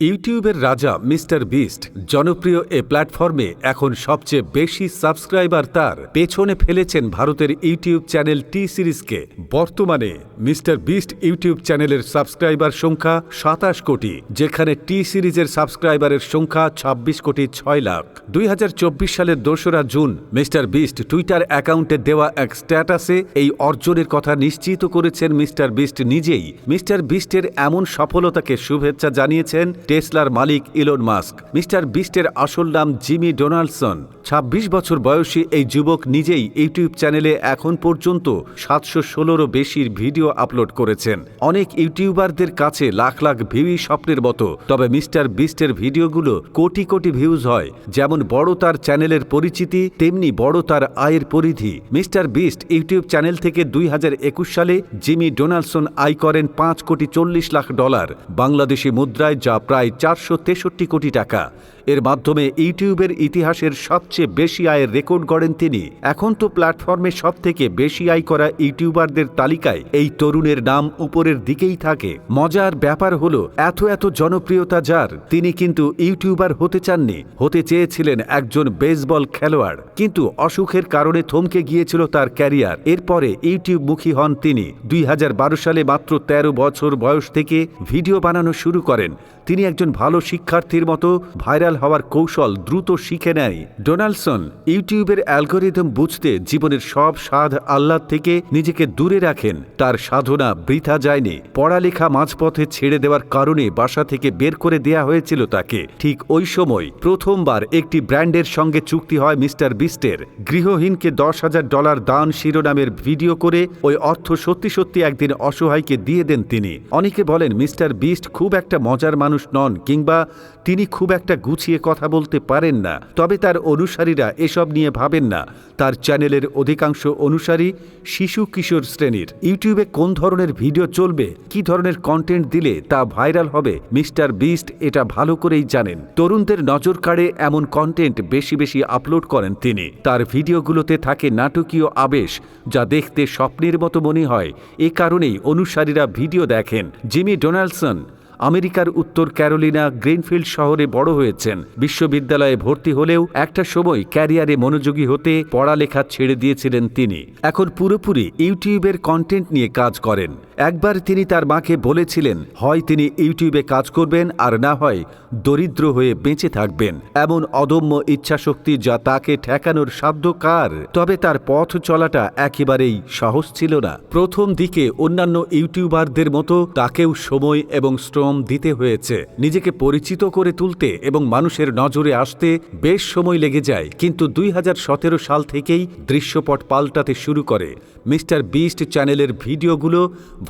ইউটিউবের রাজা mister beast জনপ্রিয় এ প্ল্যাটফর্মে এখন সবচেয়ে বেশি সাবস্ক্রাইবার তার। পেছনে ফেলেছেন ভারতের ইউটিউব চ্যানেল টি সিরিজকে। বর্তমানে মিস্টার বিস্ট ইউটিউব চ্যানেলের সাবস্ক্রাইবার সংখ্যা সাতাশ কোটি, যেখানে টি সিরিজের সাবস্ক্রাইবারের সংখ্যা ২৬ কোটি ছয় লাখ। দুই হাজার চব্বিশ সালের দোসরা জুন মিস্টার বিস্ট টুইটার অ্যাকাউন্টে দেওয়া এক স্ট্যাটাসে এই অর্জনের কথা নিশ্চিত করেছেন মিস্টার বিস্ট নিজেই। মিস্টার বিস্টের এমন সফলতাকে শুভেচ্ছা জানিয়েছেন টেসলার মালিক ইলন মাস্ক। মিস্টার বিস্টের আসল নাম জিমি ডোনাল্ডসন ২৬ বছর বয়সী এই যুবক নিজেই ইউটিউব চ্যানেলে এখন পর্যন্ত সাতশো ষোলোরও বেশির ভিডিও আপলোড করেছেন। অনেক ইউটিউবারদের কাছে লাখ লাখ ভিউই স্বপ্নের মতো। তবে মিস্টার বিস্টের ভিডিওগুলো কোটি কোটি ভিউজ হয়। যেমন বড় তার চ্যানেলের পরিচিতি, তেমনি বড় তার আয়ের পরিধি। মিস্টার বিস্ট ইউটিউব চ্যানেল থেকে দুই হাজার একুশ সালে জিমি ডোনাল্ডসন আয় করেন পাঁচ কোটি চল্লিশ লাখ ডলার। বাংলাদেশি মুদ্রায় যা প্রায় চারশো তেষট্টি কোটি টাকা। এর মাধ্যমে ইউটিউবের ইতিহাসের সবচেয়ে বেশি আয়ের রেকর্ড গড়েন তিনি। এখন তো প্ল্যাটফর্মে সব থেকে বেশি আয় করা ইউটিউবারদের তালিকায় এই তরুণের নাম উপরের দিকেই থাকে। মজার ব্যাপার হলো, এত এত জনপ্রিয়তা যার, তিনি কিন্তু ইউটিউবার হতে চাননি। হতে চেয়েছিলেন একজন বেসবল খেলোয়াড়। কিন্তু অসুখের কারণে থমকে গিয়েছিল তার ক্যারিয়ার। এরপরে ইউটিউব মুখী হন তিনি। দুই হাজার বারো সালে মাত্র ১৩ বছর বয়স থেকে ভিডিও বানানো শুরু করেন। তিনি একজন ভালো শিক্ষার্থীর মতো ভাইরাল হওয়ার কৌশল দ্রুত শিখে নেয়। ডোনাল্ডসন ইউটিউবের অ্যালগোরিদম বুঝতে জীবনের সব স্বাদ আহ্লাদ থেকে নিজেকে দূরে রাখেন। তার সাধনা বৃথা যায়নি। পড়ালেখা মাঝপথে ছেড়ে দেওয়ার কারণে বাসা থেকে বের করে দেয়া হয়েছিল তাকে। ঠিক ওই সময় প্রথমবার একটি ব্র্যান্ডের সঙ্গে চুক্তি হয় মিস্টার বিস্টের। গৃহহীনকে দশ হাজার ডলার দান শিরোনামের ভিডিও করে ওই অর্থ সত্যি সত্যি একদিন অসহায়কে দিয়ে দেন তিনি। অনেকে বলেন, মিস্টার বিস্ট খুব একটা মজার মানুষ নন কিংবা, তিনি খুব একটা গুছিয়ে কথা বলতে পারেন না, তবে তার অনুসারীরা এসব নিয়ে ভাবেন না। তার চ্যানেলের অধিকাংশ অনুসারী শিশু কিশোর শ্রেণির। ইউটিউবে কোন ধরনের ভিডিও চলবে, কি ধরনের কন্টেন্ট দিলে তা ভাইরাল হবে, মিস্টার বিস্ট এটা ভালো করেই জানেন। তরুণদের নজর কাড়ে এমন কন্টেন্ট বেশি বেশি আপলোড করেন তিনি। তার ভিডিওগুলোতে থাকে নাটকীয় আবেশ, যা দেখতে স্বপ্নের মতো মনে হয়। এ কারণেই অনুসারীরা ভিডিও দেখেন। জিমি ডোনাল্ডসন আমেরিকার উত্তর ক্যারোলিনা গ্রিনফিল্ড শহরে বড় হয়েছেন। বিশ্ববিদ্যালয়ে ভর্তি হলেও একটা সময় ক্যারিয়ারে মনোযোগী হতে পড়ালেখা ছেড়ে দিয়েছিলেন তিনি। এখন পুরোপুরি ইউটিউবের কন্টেন্ট নিয়ে কাজ করেন। একবার তিনি তার মাকে বলেছিলেন, হয় তিনি ইউটিউবে কাজ করবেন আর না হয় দরিদ্র হয়ে বেঁচে থাকবেন। এমন অদম্য ইচ্ছাশক্তি যা তাকে ঠেকানোর সাধ্য কার? তবে তার পথ চলাটা একেবারেই সহজ ছিল না। প্রথম দিকে অন্যান্য ইউটিউবারদের মতো তাকেও সময় এবং শ্রম দিতে হয়েছে। নিজেকে পরিচিত করে তুলতে এবং মানুষের নজরে আসতে বেশ সময় লেগে যায়, কিন্তু দুই হাজার সতেরো সাল থেকেই দৃশ্যপট পাল্টাতে শুরু করে। মিস্টার বিস্ট চ্যানেলের ভিডিওগুলো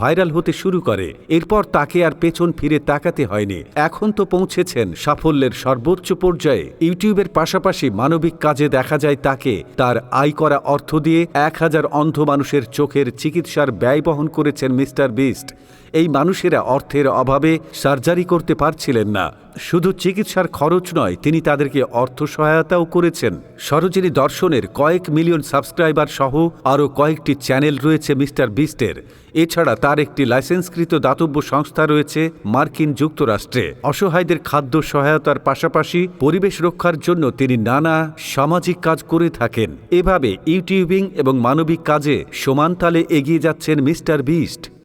ভাইরাল হতে শুরু করে। এরপর তাকে আর পেছন ফিরে তাকাতে হয়নি। এখন তো পৌঁছেছেন সাফল্যের সর্বোচ্চ পর্যায়ে। ইউটিউবের পাশাপাশি মানবিক কাজে দেখা যায় তাকে। তার আয় করা অর্থ দিয়ে এক হাজার অন্ধ মানুষের চোখের চিকিৎসার ব্যয় বহন করেছেন মিস্টার বিস্ট। এই মানুষেরা অর্থের অভাবে সার্জারি করতে পারছিলেন না। শুধু চিকিৎসার খরচ নয়, তিনি তাদেরকে অর্থ সহায়তাও করেছেন। সরোজিনী দর্শনের কয়েক মিলিয়ন সাবস্ক্রাইবার সহ আরও কয়েকটি চ্যানেল রয়েছে মিস্টার বিস্টের। এছাড়া তার একটি লাইসেন্সকৃত দাতব্য সংস্থা রয়েছে মার্কিন যুক্তরাষ্ট্রে। অসহায়দের খাদ্য সহায়তার পাশাপাশি পরিবেশ রক্ষার জন্য তিনি নানা সামাজিক কাজ করে থাকেন। এভাবে ইউটিউবিং এবং মানবিক কাজে সমান তালে এগিয়ে যাচ্ছেন মিস্টার বিস্ট।